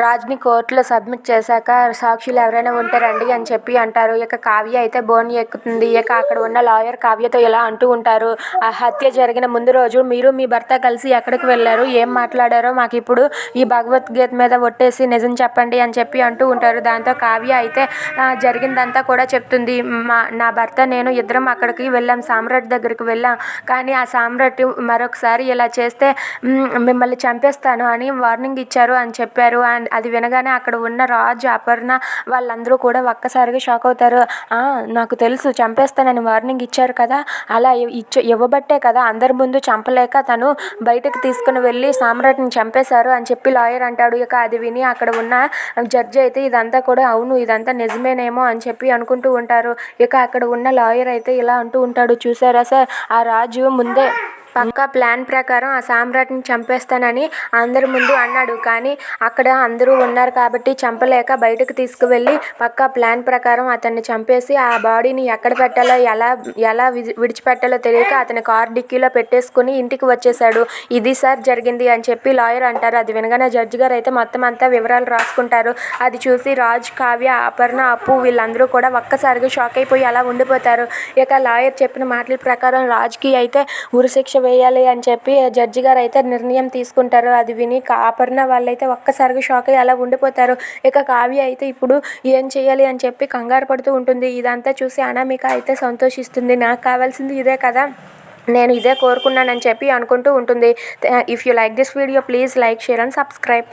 రాజ్ని కోర్టులో సబ్మిట్ చేశాక సాక్షులు ఎవరైనా ఉంటే రండి అని చెప్పి అంటారు. ఇక కావ్య అయితే బోని ఎక్కుతుంది. ఇక అక్కడ ఉన్న లాయర్ కావ్యతో ఇలా అంటూ ఉంటారు. ఆ హత్య జరిగిన ముందు రోజు మీరు మీ భర్త కలిసి ఎక్కడికి వెళ్ళారు? ఏం మాట్లాడారో మాకు ఇప్పుడు ఈ భగవద్గీత మీద ఒట్టేసి నిజం చెప్పండి అని చెప్పి అంటూ ఉంటారు. దాంతో కావ్య అయితే జరిగిందంతా కూడా చెప్తుంది. మా నా భర్త నేను ఇద్దరం అక్కడికి వెళ్ళాం. సామ్రాట్ దగ్గరికి వెళ్ళాం. కానీ ఆ సామ్రాట్ మరొకసారి ఇలా చేస్తే మిమ్మల్ని చంపేస్తాను అని వార్నింగ్ ఇచ్చారు అని చెప్పారు. అని అది వినగానే అక్కడ ఉన్న రాజు అపర్ణ వాళ్ళందరూ కూడా ఒక్కసారిగా షాక్ అవుతారు. నాకు తెలుసు చంపేస్తానని వార్నింగ్ ఇచ్చారు కదా అలా ఇచ్చ ఇవ్వబట్టే కదా అందరి ముందు చంపలేక తను బయటకు తీసుకుని వెళ్ళి సామ్రాట్ని చంపేశారు అని చెప్పి లాయర్ అంటాడు. ఇక అది విని అక్కడ ఉన్న జడ్జి అయితే ఇదంతా కూడా అవును ఇదంతా నిజమేనేమో అని చెప్పి అనుకుంటూ ఉంటారు. ఇక అక్కడ ఉన్న లాయర్ అయితే ఇలా అంటూ ఉంటాడు. చూసారా సార్ ఆ రాజు ముందే పక్కా ప్లాన్ ప్రకారం ఆ సామ్రాట్ని చంపేస్తానని అందరి ముందు అన్నాడు. కానీ అక్కడ అందరూ ఉన్నారు కాబట్టి చంపలేక బయటకు తీసుకువెళ్ళి పక్కా ప్లాన్ ప్రకారం అతన్ని చంపేసి ఆ బాడీని ఎక్కడ పెట్టాలో ఎలా ఎలా విడిచిపెట్టాలో తెలియక అతని కార్ డిక్కీలో పెట్టేసుకుని ఇంటికి వచ్చేసాడు ఇది సార్ జరిగింది అని చెప్పి లాయర్ అంటారు. అది వినగానే జడ్జి గారు అయితే మొత్తం అంతా వివరాలు రాసుకుంటారు. అది చూసి రాజ్ కావ్య అపర్ణ అప్పు వీళ్ళందరూ కూడా ఒక్కసారిగా షాక్ అయిపోయి అలా ఉండిపోతారు. ఇక లాయర్ చెప్పిన మాటల ప్రకారం రాజ్కి అయితే ఉరిశిక్ష వేయాలి అని చెప్పి జడ్జి గారు అయితే నిర్ణయం తీసుకుంటారు. అది విని కా- అపర్ణ వాళ్ళైతే ఒక్కసారిగా షాక్ అయ్యి అలా ఉండిపోతారు. ఇక కావ్య అయితే ఇప్పుడు ఏం చేయాలి అని చెప్పి కంగారు పడుతూ ఉంటుంది. ఇదంతా చూసి అనామిక అయితే సంతోషిస్తుంది. నాకు కావాల్సింది ఇదే కదా నేను ఇదే కోరుకున్నానని చెప్పి అనుకుంటూ ఉంటుంది. If you like this video please like share and subscribe